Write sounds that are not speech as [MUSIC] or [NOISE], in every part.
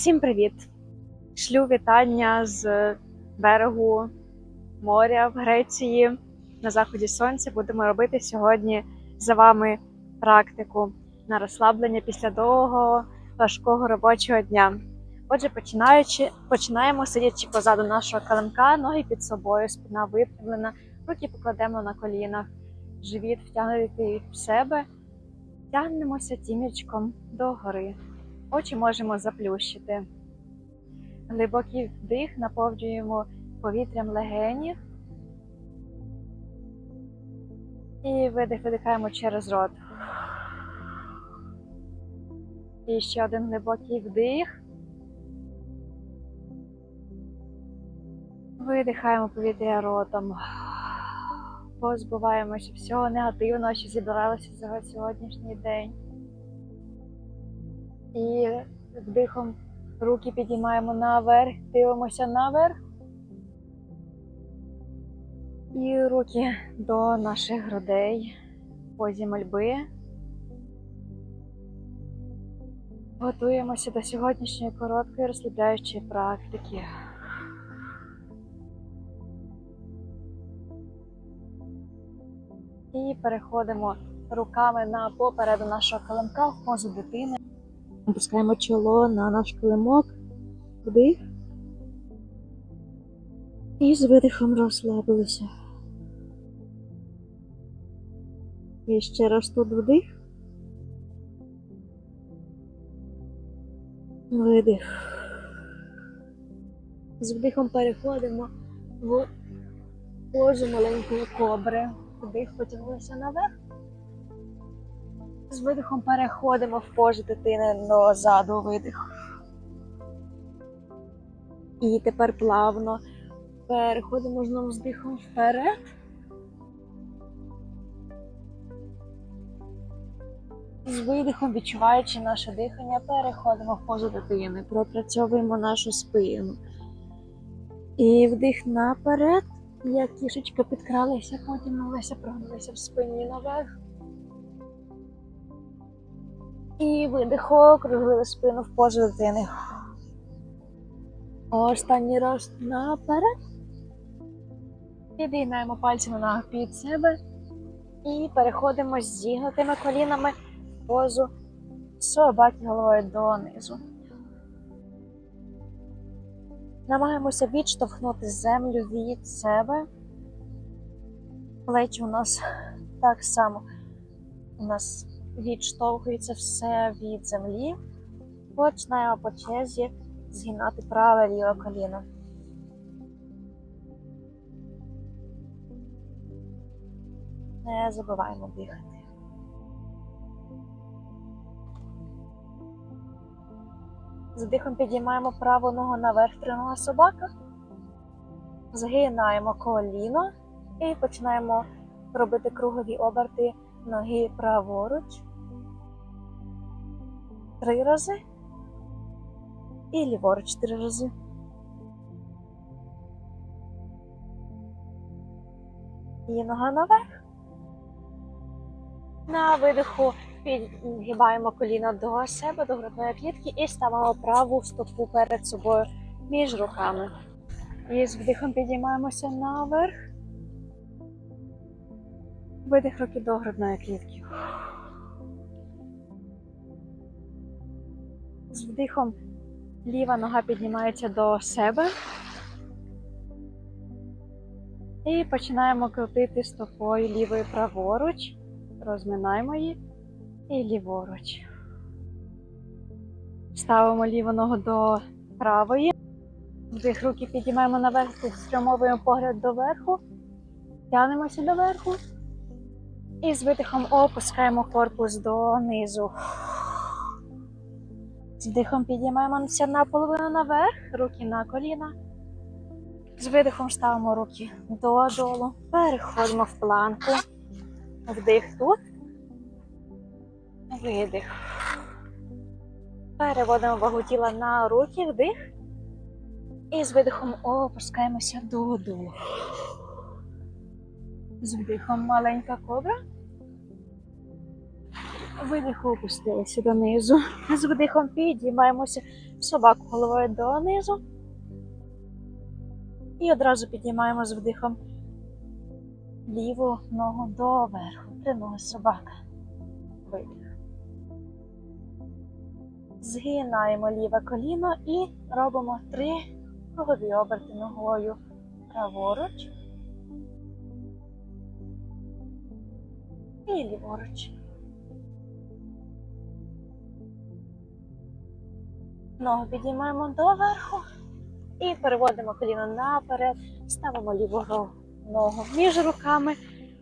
Всім привіт! Шлю вітання з берегу моря в Греції на заході сонця. Будемо робити сьогодні за вами практику на розслаблення після довгого важкого робочого дня. Отже, починаючи, починаємо сидячи позаду нашого килимка, ноги під собою, спина випрямлена, руки покладемо на колінах, живіт втягнутий в себе, тягнемося тімірчком догори. Очі можемо заплющити. Глибокий вдих наповнюємо повітрям легенів. І видих видихаємо через рот. І ще один глибокий вдих. Видихаємо повітря ротом. Позбуваємося всього негативного, що зібралося за сьогоднішній день. І вдихом руки підіймаємо наверх, дивимося наверх. І руки до наших грудей в позі мольби. Готуємося до сьогоднішньої короткої розслабляючої практики. І переходимо руками на попереду нашого килимка в позу дитини. Опускаємо чоло на наш килимок, вдих. І з видихом розслабилися. І ще раз тут вдих. Видих. З вдихом переходимо в позу маленької кобри. Вдих потягнулися наверх. З видихом переходимо в позу дитини дозаду видих. І тепер плавно переходимо знову з дихом вперед. З видихом, відчуваючи наше дихання, переходимо в позу дитини, пропрацьовуємо нашу спину. І вдих наперед, як кішечка підкралися, потягнулися, прогнулися в спині наверх. І видих, округлили спину в позу дитини. Останній раз наперед. Підіймаємо пальці на під себе і переходимо з зігнутими колінами в позу собаки головою донизу. Намагаємося відштовхнути землю від себе. Плечі у нас так само у нас відштовхується все від землі. Починаємо по черзі згинати праве ліве коліно. Не забуваємо дихати. З дихом підіймаємо праву ногу наверх тринога собака, згинаємо коліно і починаємо робити кругові оберти ноги праворуч. Три рази. І ліворуч три рази. І нога наверх. На видиху підгибаємо коліна до себе, до грудної клітки і ставимо праву стопу перед собою між руками. І з вдихом підіймаємося наверх. Видих руки до грудної клітки. Вдихом ліва нога піднімається до себе. І починаємо крутити стопою лівою праворуч. Розминаємо її і ліворуч. Ставимо ліву ногу до правої. Вдих руки підіймаємо наверх, спрямовуємо погляд доверху, тянемося доверху. І з видихом опускаємо корпус донизу. З вдихом підіймаємося наполовину наверх, руки на коліна. З видихом ставимо руки додолу. Переходимо в планку. Вдих тут. Видих. Переводимо вагу тіла на руки, вдих. І з видихом опускаємося додолу. З вдихом маленька кобра. Видих опустилися донизу. [LAUGHS] З видихом підіймаємося собаку головою донизу. І одразу піднімаємо з вдихом ліву ногу доверху. Три ноги собака. Видих. Згинаємо ліве коліно і робимо три кругові оберти ногою праворуч і ліворуч. Ногу підіймаємо доверху і переводимо коліно наперед, ставимо ліву ногу між руками,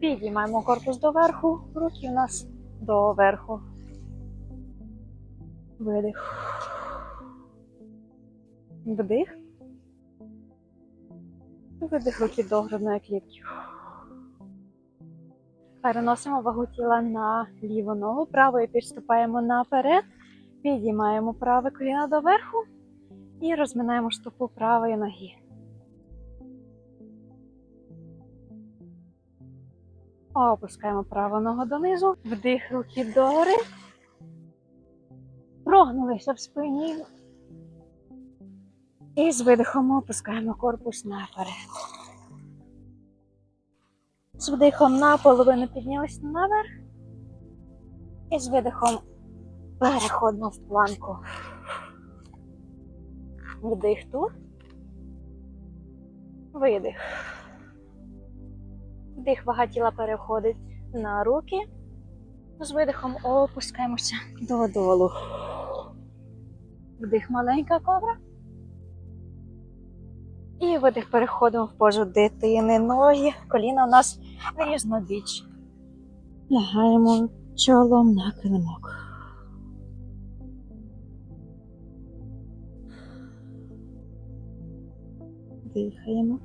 підіймаємо корпус доверху, руки у нас доверху. Видих. Вдих. Видих руки до грудної клітки. Переносимо вагу тіла на ліву ногу, правою підступаємо наперед, підіймаємо праве коліно доверху і розминаємо стопу правої ноги. Опускаємо праву ногу донизу, вдих руки догори, прогнулися в спині. І з видихом опускаємо корпус наперед. З вдихом наполовину піднялися наверх. І з видихом переходимо в планку. Вдих тут. Видих. Вдих, вага тіла переходить на руки. З видихом опускаємося додолу. Вдих маленька кобра. І видих переходимо в позу дитини. Ноги, коліна у нас різнобіч. Лягаємо чолом на килимок. Дихаємо.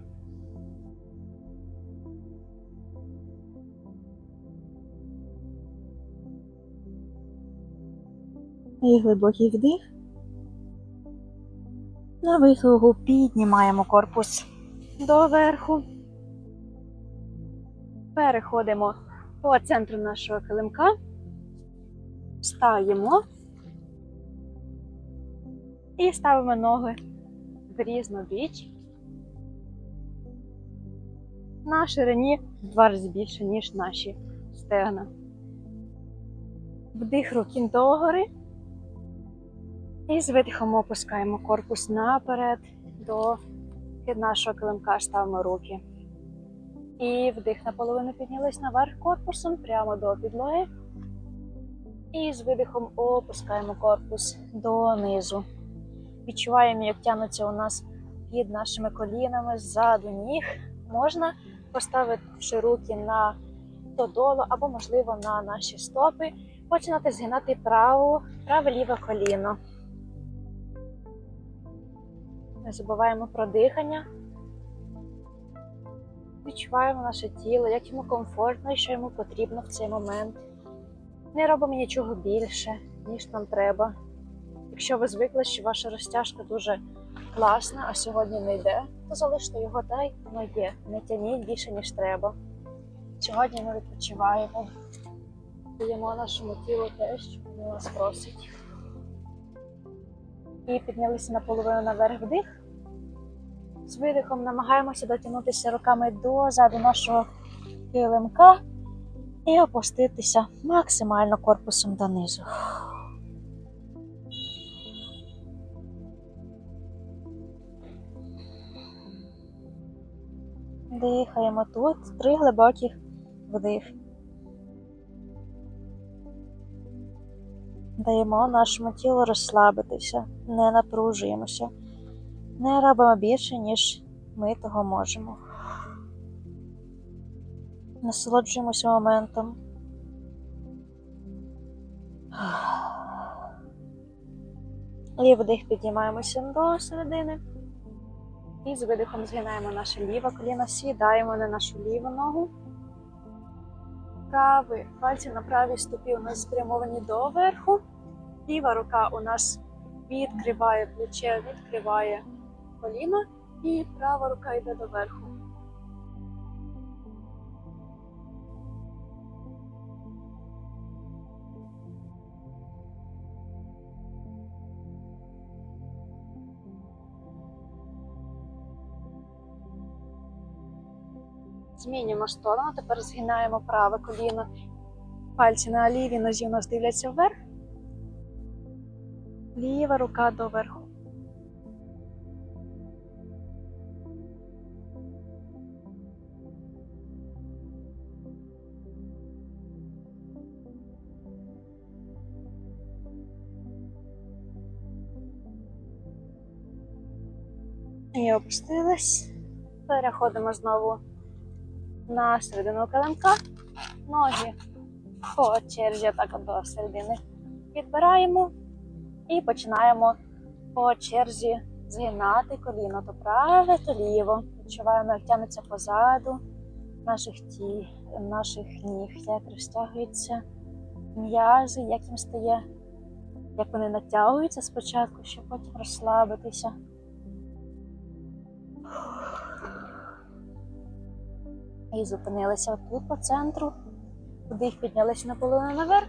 І глибокий вдих. На вихлогу піднімаємо корпус доверху. Переходимо по центру нашого килимка. Встаємо і ставимо ноги в різну біч. На ширині в два рази більше, ніж наші стегна. Вдих руки догори. І з видихом опускаємо корпус наперед до під нашого килимка ставимо руки. І вдих наполовину піднялись наверх корпусом прямо до підлоги. І з видихом опускаємо корпус донизу. Відчуваємо, як тягнуться у нас під нашими колінами ззаду ніг. Можна поставивши руки на додолу або, можливо, на наші стопи, починати згинати праву, праве ліве коліно. Не забуваємо про дихання. Відчуваємо наше тіло, як йому комфортно і що йому потрібно в цей момент. Не робимо нічого більше, ніж нам треба. Якщо ви звикли, що ваша розтяжка дуже класна, а сьогодні не йде, то залиште його та воно є. Не тяніть більше, ніж треба. Сьогодні ми відпочиваємо, даємо нашому тілу те, що воно нас просить. І піднялися наполовину наверх вдих. З видихом намагаємося дотягнутися руками дозаду нашого килимка і опуститися максимально корпусом донизу. Дихаємо тут три глибоких вдих. Даємо нашому тілу розслабитися, не напружуємося, не робимо більше, ніж ми того можемо. Насолоджуємося моментом. І вдих підіймаємося до середини. І з видихом згинаємо наше ліве коліно, сідаємо на нашу ліву ногу. Правий пальці на правій стопі у нас спрямовані доверху. Ліва рука у нас відкриває плече, відкриває коліно, і права рука йде доверху. Змінюємо сторону, тепер згинаємо праве коліно. Пальці на лівій нозі у нас дивляться вверх. Ліва рука доверху. І опустились. Переходимо знову на середину килимка. Ноги по черзі так до середини підбираємо і починаємо по черзі згинати коліно то праве, то ліво. Відчуваємо, як тягнеться позаду наших ті, наших ніг, як розтягуються м'язи, як їм стає, як вони натягуються спочатку, щоб потім розслабитися. І зупинилися тут по центру. Вдих піднялися наполовину наверх.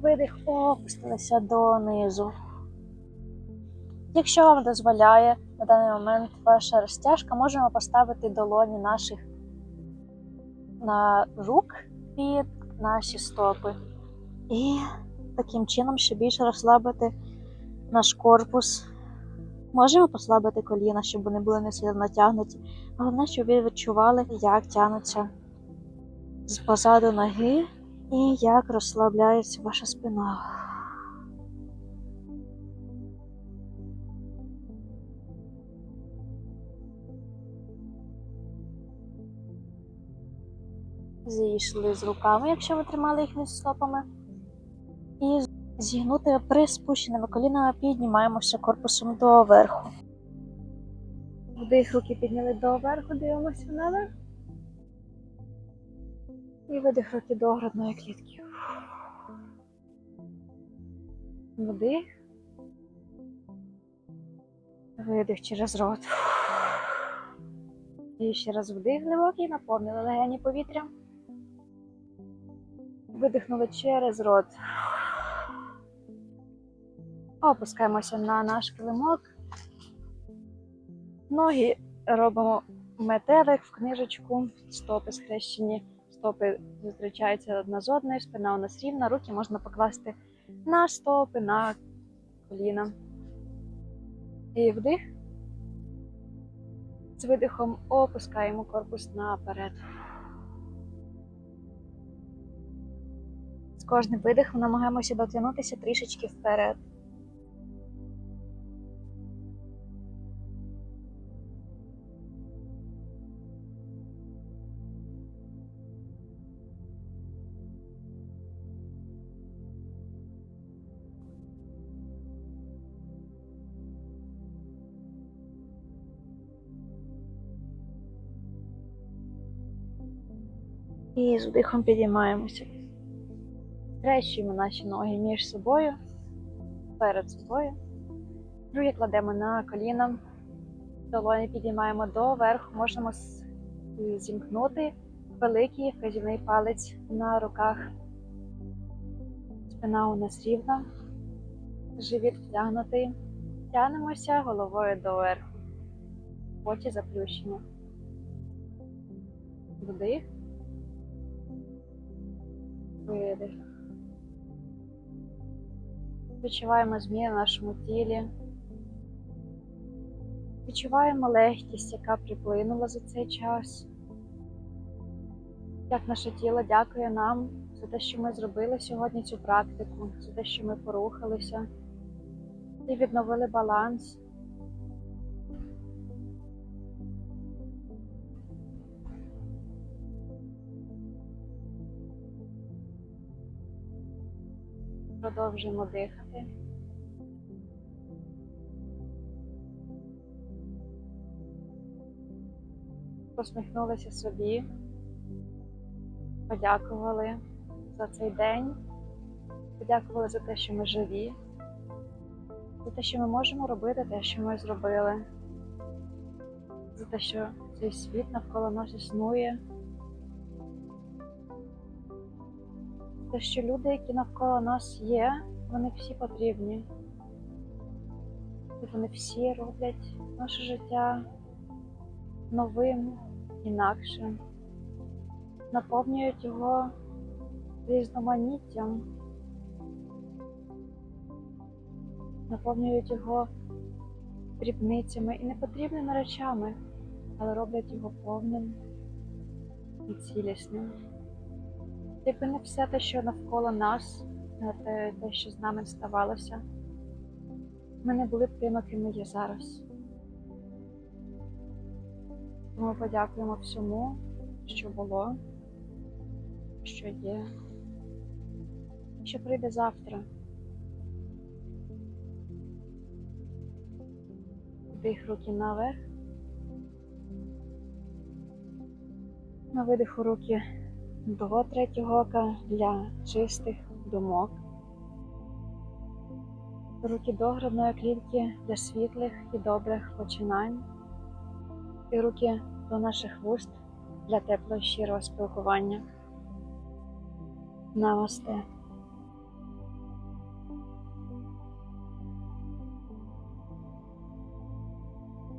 Видих опустилися донизу. Якщо вам дозволяє на даний момент ваша розтяжка, можемо поставити долоні наших на рук під наші стопи. І таким чином ще більше розслабити наш корпус. Можемо послабити коліна, щоб вони були не сильно натягнуті. Головне, щоб ви відчували, як тягнуться з позаду ноги і як розслабляється ваша спина. Зійшли з руками, якщо ви тримали їх між стопами. І зігнути при спущеними колінами піднімаємося корпусом доверху. Вдих руки підняли доверху, дивимося наверх. І видих руки до грудної клітки. Вдих. Видих через рот. І ще раз вдих глибокий, наповнили легені повітрям. Видихнули через рот. Опускаємося на наш килимок. Ноги робимо метелик в книжечку, стопи схрещені, стопи зустрічаються одна з одною, спина у нас рівна, руки можна покласти на стопи, на коліна. І вдих. З видихом опускаємо корпус наперед. З кожним видихом намагаємося дотягнутися трішечки вперед. І з вдихом підіймаємося. Скрещуємо наші ноги між собою, перед собою. Друге кладемо на коліна, долоні підіймаємо доверху, можемо зімкнути великий вказівний палець на руках. Спина у нас рівна, живіт втягнутий. Тянемося головою доверху. Очі заплющені. Вдих. Видих. Відчуваємо зміни в нашому тілі. Відчуваємо легкість, яка приплинула за цей час. Як наше тіло дякує нам за те, що ми зробили сьогодні цю практику, за те, що ми порухалися і відновили баланс. Продовжуємо дихати. Посміхнулися собі, подякували за цей день, подякували за те, що ми живі, за те, що ми можемо робити те, що ми зробили, за те, що цей світ навколо нас існує. Те, що люди, які навколо нас є, вони всі потрібні. І вони всі роблять наше життя новим, інакше, наповнюють його різноманіттям, наповнюють його дрібницями і непотрібними речами, але роблять його повним і цілісним. Не все те, що навколо нас, не те, те, що з нами ставалося, ми не були б тими, ким ми є зараз. Тому подякуємо всьому, що було, що є, що прийде завтра. Вдих руки наверх. На видиху руки до третього ока для чистих думок. Руки до грудної клітки для світлих і добрих починань. І руки до наших вуст для теплого щирого спілкування. Намасте.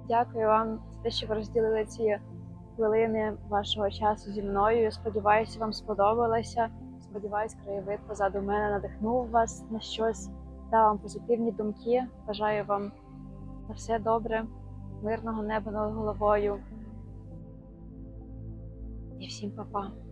Дякую вам за те, що ви розділили ці хвилини вашого часу зі мною. Я сподіваюся, вам сподобалося. Сподіваюсь, краєвид позаду мене надихнув вас на щось, дав вам позитивні думки. Бажаю вам на все добре, мирного неба над головою. І всім па-па.